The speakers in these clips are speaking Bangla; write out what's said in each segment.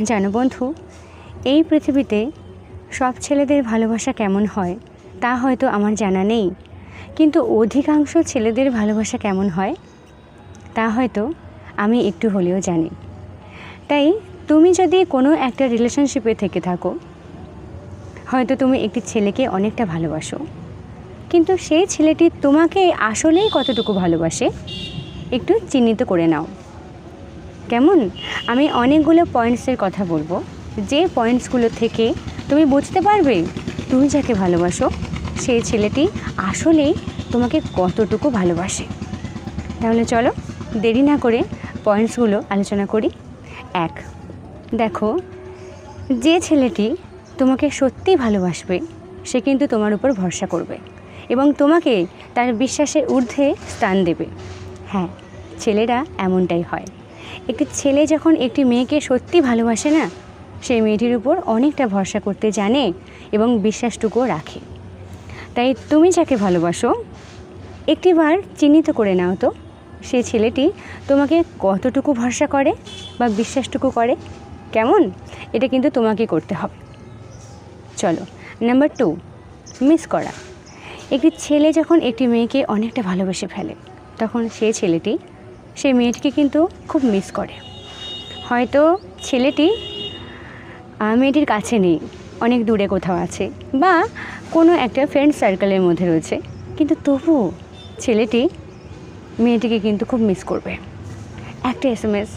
জানো বন্ধু, এই পৃথিবীতে সব ছেলেদের ভালোবাসা কেমন হয়, তা হয়তো আমার জানা নেই। কিন্তু অধিকাংশ ছেলেদের ভালোবাসা কেমন হয়, তা হয়তো আমি একটু হলেও জানি। তাই তুমি যদি কোনো একটা রিলেশনশিপে থেকে থাকো, হয়তো তুমি একটি ছেলেকে অনেকটা ভালোবাসো। কিন্তু সেই ছেলেটি তোমাকে আসলেই কতটুকু ভালোবাসে, একটু চিহ্নিত করে নাও। কেমন? আমি অনেকগুলো পয়েন্টসের কথা বলব। যে পয়েন্টসগুলো থেকে তুমি বুঝতে পারবে তুমি যাকে ভালোবাসো, সেই ছেলেটি আসলেই তোমাকে কতটুকু ভালোবাসে। তাহলে চলো দেরি না করে পয়েন্টসগুলো আলোচনা করি। এক, দেখো, যে ছেলেটি তোমাকে সত্যি ভালোবাসবে, সে কিন্তু তোমার উপর ভরসা করবে এবং তোমাকে তার বিশ্বাসের ঊর্ধ্বে স্থান দেবে। হ্যাঁ ছেলেরা এমনটাই হয়। একটি ছেলে যখন একটি মেয়েকে সত্যি ভালোবাসে না, সেই মেয়েটির উপর অনেকটা ভরসা করতে জানে এবং বিশ্বাসটুকুও রাখে। তাই তুমি যাকে ভালোবাসো, একটিবার চিহ্নিত করে নাও তো, সে ছেলেটি তোমাকে কতটুকু ভরসা করে বা বিশ্বাসটুকু করে? কেমন? এটা কিন্তু তোমাকে করতে হবে। চলো, নাম্বার টু, মিস করা। একটি ছেলে যখন একটি মেয়েকে অনেকটা ভালোবেসে ফেলে, তখন সে ছেলেটি সেই মেয়েটিকে কিন্তু খুব মিস করে। হয়তো ছেলেটি মেয়েটির কাছে নেই, অনেক দূরে কোথাও আছে বা কোনো একটা ফ্রেন্ড সার্কেলের মধ্যে রয়েছে। কিন্তু তবু ছেলেটি মেয়েটিকে কিন্তু খুব মিস করবে। একটা এস এম এস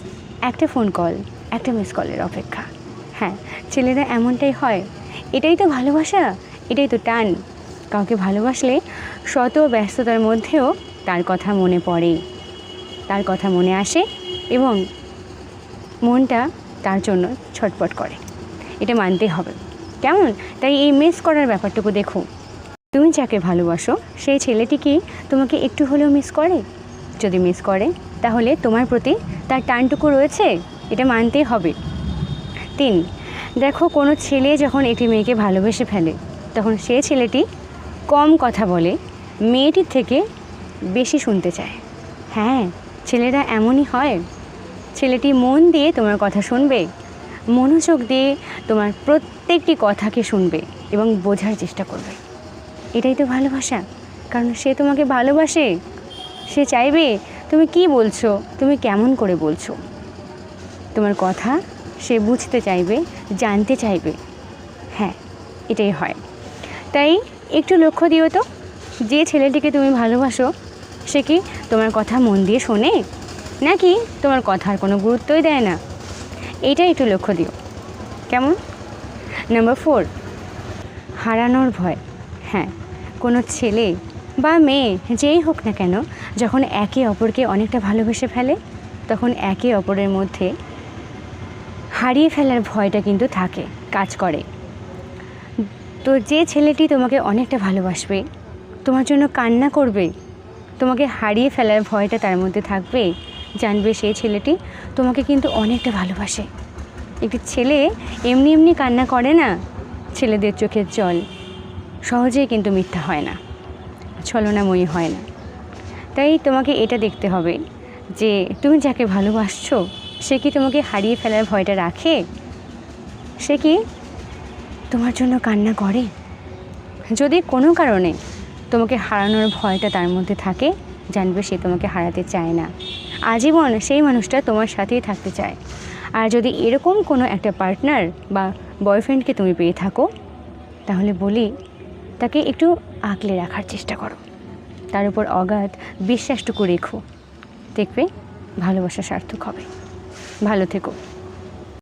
একটা ফোন কল একটা মিস কলের অপেক্ষা। হ্যাঁ ছেলেরা এমনটাই হয়, এটাই তো ভালোবাসা, এটাই তো টান। কাউকে ভালোবাসলে শত ব্যস্ততার মধ্যেও তার কথা মনে পড়ে তার কথা মনে আসে এবং মনটা তার জন্য ছটপট করে। এটা মানতে হবে। কেমন? তাই এই মিস করার ব্যাপারটুকু দেখো। তুমি যাকে ভালোবাসো, সেই ছেলেটি কি তোমাকে একটু হলেও মিস করে? যদি মিস করে, তাহলে তোমার প্রতি তার টানটুকু রয়েছে? এটা মানতেই হবে। তিন, দেখো কোনো ছেলে যখন একটি মেয়েকে ভালোবেসে ফেলে, তখন সে ছেলেটি কম কথা বলে, মেয়েটির থেকে বেশি শুনতে চায়। হ্যাঁ ছেলেরা এমনই হয়। ছেলেটি মন দিয়ে তোমার কথা শুনবে, মনোযোগ দিয়ে তোমার প্রত্যেকটি কথাকে শুনবে এবং বোঝার চেষ্টা করবে। এটাই তো ভালোবাসা, কারণ সে তোমাকে ভালোবাসে, সে চাইবে তুমি কি বলছো, তুমি কেমন করে বলছো। তোমার কথা সে বুঝতে চাইবে, জানতে চাইবে। হ্যাঁ এটাই হয়। তাই একটু লক্ষ্য দিও তো, যে ছেলেটিকে তুমি ভালোবাসো সে কি তোমার কথা মন দিয়ে শোনে? নাকি তোমার কথার কোনো গুরুত্বই দেয় না? এইটা একটু লক্ষ্য দিও। কেমন? নাম্বার ফোর হারানোর ভয়। হ্যাঁ কোনো ছেলে বা মেয়ে যেই হোক না কেন যখন একে অপরকে অনেকটা ভালোবেসে ফেলে, তখন একে অপরের মধ্যে হারিয়ে ফেলার ভয়টা কিন্তু থাকে, কাজ করে। তো যে ছেলেটি তোমাকে অনেকটা ভালোবাসবে, তোমার জন্য কান্না করবে তোমাকে হারিয়ে ফেলার ভয়টা তার মধ্যে থাকবে। জানবে সেই ছেলেটি তোমাকে কিন্তু অনেকটা ভালোবাসে। একটি ছেলে এমনি এমনি কান্না করে না? ছেলেদের চোখের জল সহজেই কিন্তু মিথ্যা হয় না, ছলনাময়ী হয় না। তাই তোমাকে এটা দেখতে হবে যে তুমি যাকে ভালোবাসছো, সে কি তোমাকে হারিয়ে ফেলার ভয়টা রাখে? সে কি তোমার জন্য কান্না করে? যদি কোনো কারণে তোমাকে হারানোর ভয়টা তার মধ্যে থাকে। জানবে সে তোমাকে হারাতে চায় না। আজীবন সেই মানুষটা তোমার সাথেই থাকতে চায়। আর যদি এরকম কোনো একটা পার্টনার বা বয়ফ্রেন্ডকে তুমি পেয়ে থাকো, তাহলে বলি, তাকে একটু আঁকলে রাখার চেষ্টা করো। তার উপর অগাধ বিশ্বাসটুকু রেখো। দেখবে ভালোবাসা সার্থক হবে। ভালো থেকো।